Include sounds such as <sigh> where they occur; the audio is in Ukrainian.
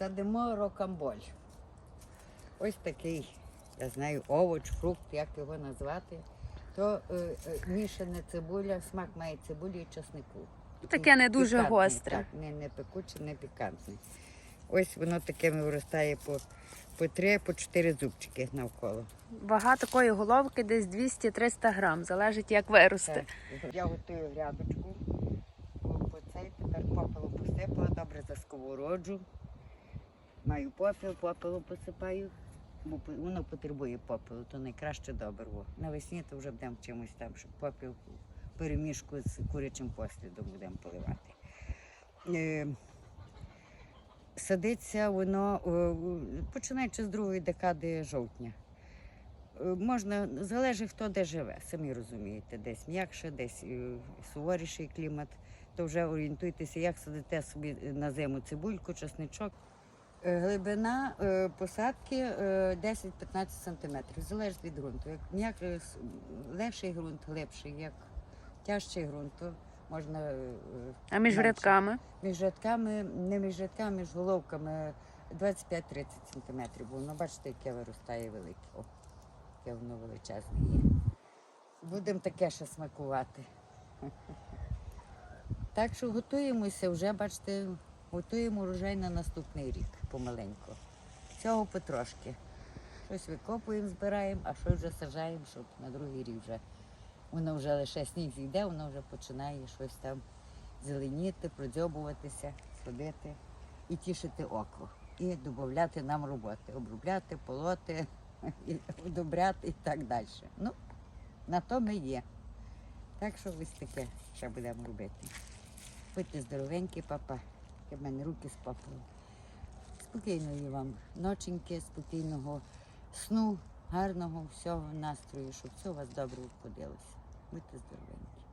Садимо рокамболь. Ось такий, я знаю, овоч, фрукт, як його назвати. То е, е, мішана цибуля, смак має цибулі і часнику. Таке не дуже Пікантний, гостре. Так, не, не пекуче, не пікантне. Ось воно такими виростає по, по три, по чотири зубчики навколо. Вага такої головки десь 200-300 грам, залежить як виросте. Так. Я готую грядочку. По, цей тепер попелу посипала, добре засковороджу. Маю попіл, попелу посипаю. Бо воно потребує попелу, то найкраще добре. Во. Навесні то вже будемо чимось там, щоб попіл перемішку з курячим послідом будемо поливати. Е, садиться воно е, починаючи з другої декади жовтня. Е, Можна, залежить хто де живе, самі розумієте, десь м'якше, десь е, суворіший клімат, то вже орієнтуйтеся, як садите собі на зиму цибульку, чесничок. Е, Глибина е, посадки е, 10-15 см, залежить від ґрунту. Як е, легший ґрунт, глибший, як тяжчий ґрунт, то можна. е, А між менше. рядками Між рядками, не між рядками, між головками 25-30 см, воно бачите, яке виростає велике. О, яке воно величезне є. Будемо таке ще смакувати. <laughs> Так що готуємося, вже бачите, готуємо урожай на наступний рік помаленьку. Цього потрошки. Щось викопуємо, збираємо, а щось вже саджаємо, щоб на другий рік вже воно вже лише сніг зійде, воно вже починає щось там зеленіти, продзьобуватися, сходити і тішити око. І додати нам роботи, обробляти, полоти, <laughs> і удобряти і так далі. Ну, на то ми є. Так що ось таке ще будемо робити. Будьте здоровенькі, папа. Таке в мене руки з. Спокійної вам ноченьки, спокійного сну, гарного всього настрою, щоб все у вас добре обходилося. Будьте здоровенькі.